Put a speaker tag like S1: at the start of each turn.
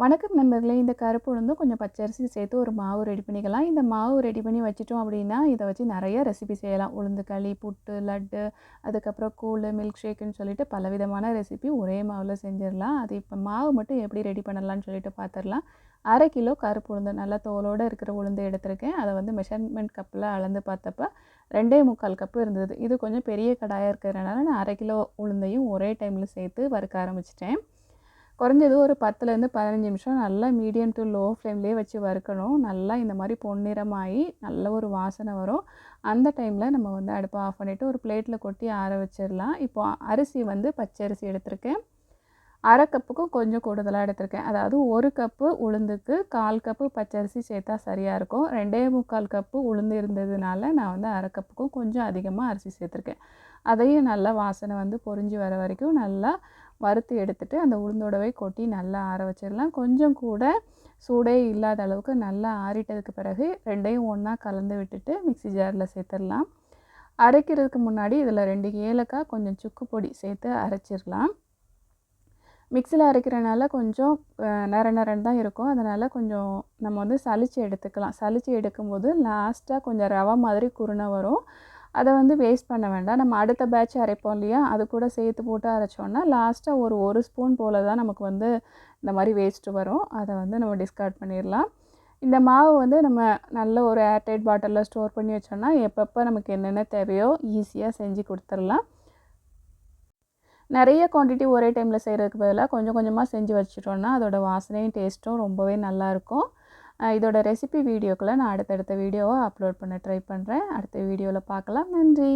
S1: வணக்கம் நண்பர்களே. இந்த கருப்பு உளுந்தும் கொஞ்சம் பச்சரிசி சேர்த்து ஒரு மாவு ரெடி பண்ணிக்கலாம். இந்த மாவு ரெடி பண்ணி வச்சிட்டோம் அப்படின்னா இதை வச்சு நிறைய ரெசிபி செய்யலாம். உளுந்து களி புட்டு லட்டு அதுக்கப்புறம் கூழ் மில்க் ஷேக்குன்னு சொல்லிட்டு பலவிதமான ரெசிபி ஒரே மாவில் செஞ்சிடலாம். அது இப்போ மாவு மட்டும் எப்படி ரெடி பண்ணலாம்னு சொல்லிட்டு பார்த்துடலாம் அரை கிலோ கருப்பு உளுந்து நல்லா தோலோடு இருக்கிற உளுந்து எடுத்திருக்கேன். அதை வந்து மெஷர்மெண்ட் கப்பில் அளந்து பார்த்தப்ப ரெண்டே முக்கால் கப்பு இருந்தது. இது கொஞ்சம் பெரிய கடாயாக இருக்கிறதுனால நான் அரை கிலோ உளுந்தையும் ஒரே டைமில் சேர்த்து வறுக்க ஆரம்பிச்சிட்டேன். குறைஞ்சது ஒரு பத்துலேருந்து பதினஞ்சு நிமிஷம் நல்லா மீடியம் டு லோ ஃப்ளேம்லேயே வச்சு வறுக்கணும். நல்லா இந்த மாதிரி பொன்னிறமாகி நல்ல ஒரு வாசனை வரும். அந்த டைமில் நம்ம வந்து அடுப்பை ஆஃப் பண்ணிவிட்டு ஒரு பிளேட்டில் கொட்டி ஆற வச்சிடலாம். இப்போ அரிசி வந்து பச்சரிசி எடுத்திருக்கேன். அரை கப்புக்கும் கொஞ்சம் கூடுதலாக எடுத்திருக்கேன். அதாவது ஒரு கப்பு உளுந்துக்கு கால் கப்பு பச்சரிசி சேர்த்தா சரியாக இருக்கும். ரெண்டே முக்கால் கப்பு உளுந்து இருந்ததுனால நான் வந்து அரை கப்புக்கும் கொஞ்சம் அதிகமாக அரிசி சேர்த்துருக்கேன். அதையும் நல்லா வாசனை வந்து பொரிஞ்சு வர வரைக்கும் நல்லா வறுத்து எடுத்துட்டு அந்த உளுந்தோடவே கொட்டி நல்லா ஆற வச்சிடலாம். கொஞ்சம் கூட சூடே இல்லாத அளவுக்கு நல்லா ஆறிட்டதுக்கு பிறகு ரெண்டையும் ஒன்றா கலந்து விட்டுட்டு மிக்சி ஜாரில் சேர்த்துடலாம். அரைக்கிறதுக்கு முன்னாடி இதில் ரெண்டு ஏலக்காய் கொஞ்சம் சுக்கு பொடி சேர்த்து அரைச்சிடலாம். மிக்சியில் அரைக்கிறனால கொஞ்சம் நர நரன் தான் இருக்கும். அதனால் கொஞ்சம் நம்ம வந்து சளிச்சு எடுத்துக்கலாம். சளிச்சு எடுக்கும்போது லாஸ்ட்டாக கொஞ்சம் ரவை மாதிரி குருணை வரும். அதை வந்து வேஸ்ட் பண்ண வேண்டாம். நம்ம அடுத்த பேட்ச் அரைப்போம் இல்லையா? அது கூட சேர்த்து போட்டு அரைச்சோன்னா லாஸ்ட்டாக ஒரு ஒரு ஸ்பூன் போல் தான் நமக்கு வந்து இந்த மாதிரி வேஸ்ட்டு வரும். அதை வந்து நம்ம டிஸ்கார்ட் பண்ணிடலாம். இந்த மாவு வந்து நம்ம நல்ல ஒரு ஏர்டைட் பாட்டிலில் ஸ்டோர் பண்ணி வச்சோன்னா எப்பப்போ நமக்கு என்னென்ன தேவையோ ஈஸியாக செஞ்சு கொடுத்துடலாம். நிறைய குவான்டிட்டி ஒரே டைமில் செய்கிறதுக்கு பதிலாக கொஞ்சம் கொஞ்சமாக செஞ்சு வச்சுட்டோன்னா அதோடய வாசனையும் டேஸ்ட்டும் ரொம்பவே நல்லாயிருக்கும் இதோட ரெசிபி வீடியோக்களை நான் அடுத்தடுத்த வீடியோவை அப்லோட் பண்ண ட்ரை பண்ணுறேன் அடுத்த வீடியோவில் பார்க்கலாம். நன்றி.